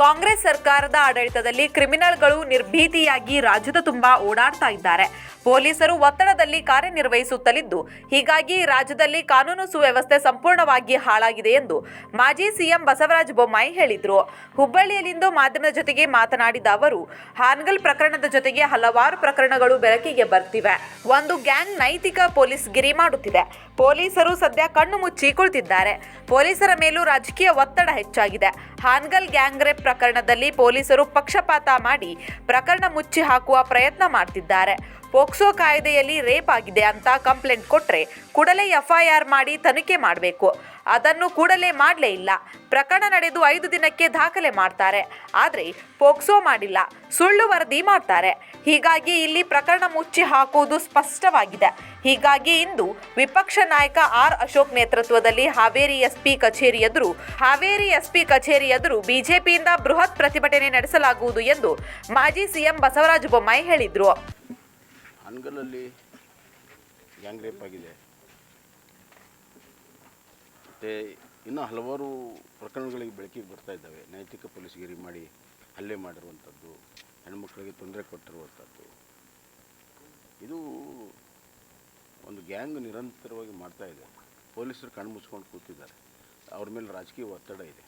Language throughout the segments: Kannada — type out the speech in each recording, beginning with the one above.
ಕಾಂಗ್ರೆಸ್ ಸರ್ಕಾರದ ಆಡಳಿತದಲ್ಲಿ ಕ್ರಿಮಿನಲ್ಗಳು ನಿರ್ಭೀತಿಯಾಗಿ ರಾಜ್ಯದ ತುಂಬಾ ಓಡಾಡ್ತಾ ಇದ್ದಾರೆ. ಪೊಲೀಸರು ಒತ್ತಡದಲ್ಲಿ ಕಾರ್ಯನಿರ್ವಹಿಸುತ್ತಲಿದ್ದು, ಹೀಗಾಗಿ ರಾಜ್ಯದಲ್ಲಿ ಕಾನೂನು ಸುವ್ಯವಸ್ಥೆ ಸಂಪೂರ್ಣವಾಗಿ ಹಾಳಾಗಿದೆ ಎಂದು ಮಾಜಿ ಸಿಎಂ ಬಸವರಾಜ ಬೊಮ್ಮಾಯಿ ಹೇಳಿದರು. ಹುಬ್ಬಳ್ಳಿಯಲ್ಲಿಂದು ಮಾಧ್ಯಮದ ಜೊತೆಗೆ ಮಾತನಾಡಿದ ಅವರು, ಹಾನಗಲ್ ಪ್ರಕರಣದ ಜೊತೆಗೆ ಹಲವಾರು ಪ್ರಕರಣಗಳು ಬೆಳಕಿಗೆ ಬರ್ತಿವೆ. ಒಂದು ಗ್ಯಾಂಗ್ ನೈತಿಕ ಪೊಲೀಸ್ ಗಿರಿ ಮಾಡುತ್ತಿದೆ. ಪೊಲೀಸರು ಸದ್ಯ ಕಣ್ಣು ಮುಚ್ಚಿ ಕುಳಿತಿದ್ದಾರೆ. ಪೊಲೀಸರ ಮೇಲೂ ರಾಜಕೀಯ ಒತ್ತಡ ಹೆಚ್ಚಾಗಿದೆ. ಹಾನ್ಗಲ್ ಗ್ಯಾಂಗ್ ರೇಪ್ ಪ್ರಕರಣದಲ್ಲಿ ಪೊಲೀಸರು ಪಕ್ಷಪಾತ ಮಾಡಿ ಪ್ರಕರಣ ಮುಚ್ಚಿ ಹಾಕುವ ಪ್ರಯತ್ನ ಮಾಡ್ತಿದ್ದಾರೆ. ಪೋಕ್ಸೋ ಕಾಯ್ದೆಯಲ್ಲಿ ರೇಪ್ ಆಗಿದೆ ಅಂತ ಕಂಪ್ಲೇಂಟ್ ಕೊಟ್ರೆ ಕೂಡಲೇ ಎಫ್ಐಆರ್ ಮಾಡಿ ತನಿಖೆ ಮಾಡಬೇಕು. ಅದನ್ನು ಕೂಡಲೇ ಮಾಡಲೇ ಇಲ್ಲ. ಪ್ರಕರಣ ನಡೆದು ಐದು ದಿನಕ್ಕೆ ದಾಖಲೆ ಮಾಡ್ತಾರೆ. ಆದರೆ ಪೋಕ್ಸೋ ಮಾಡಿಲ್ಲ, ಸುಳ್ಳು ವರದಿ ಮಾಡ್ತಾರೆ. ಹೀಗಾಗಿ ಇಲ್ಲಿ ಪ್ರಕರಣ ಮುಚ್ಚಿ ಹಾಕುವುದು ಸ್ಪಷ್ಟವಾಗಿದೆ. ಹೀಗಾಗಿ ಇಂದು ವಿಪಕ್ಷ ನಾಯಕ ಆರ್ ಅಶೋಕ್ ನೇತೃತ್ವದಲ್ಲಿ ಹಾವೇರಿ ಎಸ್ಪಿ ಕಚೇರಿ ಎದುರು, ಹಾವೇರಿ ಎಸ್ಪಿ ಕಚೇರಿ ಎದುರು ಬಿಜೆಪಿಯಿಂದ ಬೃಹತ್ ಪ್ರತಿಭಟನೆ ನಡೆಸಲಾಗುವುದು ಎಂದು ಮಾಜಿ ಸಿಎಂ ಬಸವರಾಜ ಬೊಮ್ಮಾಯಿ ಹೇಳಿದರು ಹನ್ಗಲಲ್ಲಿ ಗ್ಯಾಂಗ್ ರೇಪ್ ಆಗಿದೆ ಮತ್ತು ಇನ್ನೂ ಹಲವಾರು ಪ್ರಕರಣಗಳಿಗೆ ಬೆಳಕಿಗೆ ಬರ್ತಾ ಇದ್ದಾವೆ. ನೈತಿಕ ಪೊಲೀಸ್ಗಿರಿ ಮಾಡಿ ಹಲ್ಲೆ ಮಾಡಿರುವಂಥದ್ದು, ಹೆಣ್ಮಕ್ಳಿಗೆ ತೊಂದರೆ ಕೊಟ್ಟಿರುವಂಥದ್ದು. ಇದು ಒಂದು ಗ್ಯಾಂಗ್ ನಿರಂತರವಾಗಿ ಮಾಡ್ತಾ ಇದೆ. ಪೊಲೀಸರು ಕಣ್ಣು ಮುಚ್ಕೊಂಡು ಕೂತಿದ್ದಾರೆ. ಅವ್ರ ಮೇಲೆ ರಾಜಕೀಯ ಒತ್ತಡ ಇದೆ.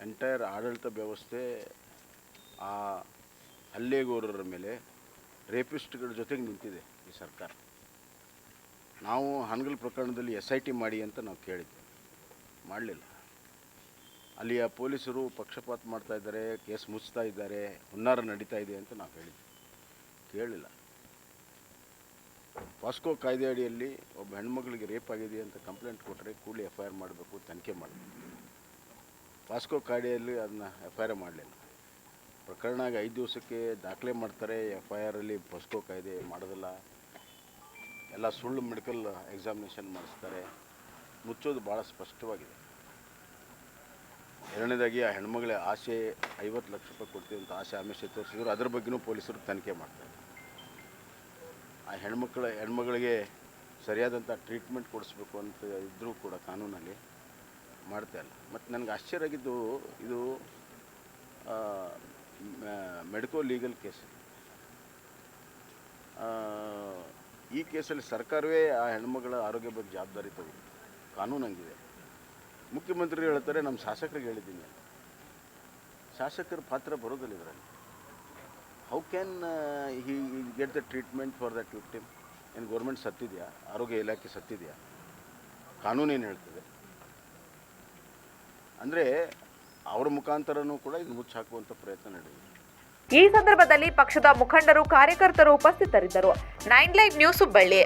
ಎಂಟೈರ್ ಆಡಳಿತ ವ್ಯವಸ್ಥೆ ಆ ಹಲ್ಲೆಗೋರರ ಮೇಲೆ ರೇಪಿಸ್ಟ್ಗಳ ಜೊತೆಗೆ ನಿಂತಿದೆ ಈ ಸರ್ಕಾರ. ನಾವು ಹನಗಲ್ ಪ್ರಕರಣದಲ್ಲಿ ಎಸ್ ಐ ಟಿ ಮಾಡಿ ಅಂತ ನಾವು ಕೇಳಿದ್ವಿ. ಮಾಡಲಿಲ್ಲ. ಅಲ್ಲಿಯ ಪೊಲೀಸರು ಪಕ್ಷಪಾತ ಮಾಡ್ತಾ ಇದ್ದಾರೆ, ಕೇಸ್ ಮುಚ್ತಾ ಇದ್ದಾರೆ, ಹುನ್ನಾರ ನಡೀತಾ ಇದೆ ಅಂತ ನಾವು ಹೇಳಿದ್ವಿ. ಕೇಳಲಿಲ್ಲ ಪಾಸ್ಕೋ ಕಾಯ್ದೆ ಅಡಿಯಲ್ಲಿ ಒಬ್ಬ ಹೆಣ್ಮಗಳಿಗೆ ರೇಪ್ ಆಗಿದೆ ಅಂತ ಕಂಪ್ಲೇಂಟ್ ಕೊಟ್ಟರೆ ಕೂಡಲೇ ಎಫ್ ಐ ಆರ್ ಮಾಡಬೇಕು, ತನಿಖೆ ಮಾಡಬೇಕು. ಪಾಸ್ಕೋ ಕಾಯ್ದೆಯಲ್ಲಿ ಅದನ್ನ ಎಫ್ ಐ ಆರ್ ಮಾಡಲಿಲ್ಲ. ಪ್ರಕರಣ ಐದು ದಿವಸಕ್ಕೆ ದಾಖಲೆ ಮಾಡ್ತಾರೆ ಎಫ್ ಐ ಆರಲ್ಲಿ ಪಾಸ್ಕೋ ಕಾಯ್ದೆ ಮಾಡೋದಿಲ್ಲ. ಎಲ್ಲ ಸುಳ್ಳು ಮೆಡಿಕಲ್ ಎಕ್ಸಾಮಿನೇಷನ್ ಮಾಡಿಸ್ತಾರೆ. ಮುಚ್ಚೋದು ಭಾಳ ಸ್ಪಷ್ಟವಾಗಿದೆ. ಎರಡನೇದಾಗಿ ಆ ಹೆಣ್ಮಗಳ ಆಸೆ ಐವತ್ತು ಲಕ್ಷ ರೂಪಾಯಿ ಕೊಡ್ತೀವಿ ಅಂತ ಆಸೆ ಆಮಿಷ ತೋರಿಸಿದ್ರು ಅದ್ರ ಬಗ್ಗೆನೂ ಪೊಲೀಸರು ತನಿಖೆ ಮಾಡ್ತಾರೆ. ಆ ಹೆಣ್ಮಕ್ಳ, ಹೆಣ್ಮಗಳಿಗೆ ಸರಿಯಾದಂಥ ಟ್ರೀಟ್ಮೆಂಟ್ ಕೊಡಿಸ್ಬೇಕು ಅಂತ ಇದ್ದರೂ ಕೂಡ ಕಾನೂನಲ್ಲಿ ಮಾಡ್ತಾ ಇಲ್ಲ. ಮತ್ತು ನನಗೆ ಆಶ್ಚರ್ಯ ಆಗಿದ್ದು ಇದು ಮೆಡಿಕೋ ಲೀಗಲ್ ಕೇಸ್. ಈ ಕೇಸಲ್ಲಿ ಸರ್ಕಾರವೇ ಆ ಹೆಣ್ಮಗಳ ಆರೋಗ್ಯ ಬಗ್ಗೆ ಜವಾಬ್ದಾರಿ ತಗೊಂಡು ಕಾನೂನು ಹಂಗಿದೆ. ಮುಖ್ಯಮಂತ್ರಿ ಹೇಳ್ತಾರೆ ನಮ್ಮ ಶಾಸಕರಿಗೆ ಹೇಳಿದ್ದೀನಿ ಶಾಸಕರ ಪಾತ್ರ ಬರೋದಿಲ್ಲ ಇದರಲ್ಲಿ. How can he get the treatment for that victim ಏನು ಗೌರ್ಮೆಂಟ್ ಸತ್ತಿದೆಯಾ? ಆರೋಗ್ಯ ಇಲಾಖೆ ಸತ್ತಿದೆಯಾ? ಕಾನೂನು ಏನು ಹೇಳ್ತದೆ? ಅಂದರೆ ಅವ್ರ ಮುಖಾಂತರನೂ ಕೂಡ ಇದು ಮುಚ್ಚಾಕುವಂಥ ಪ್ರಯತ್ನ ನಡೆದಿದೆ. ಈ ಸಂದರ್ಭದಲ್ಲಿ ಪಕ್ಷದ ಮುಖಂಡರು ಕಾರ್ಯಕರ್ತರು ಉಪಸ್ಥಿತರಿದ್ದರು. Nine live news Hubballi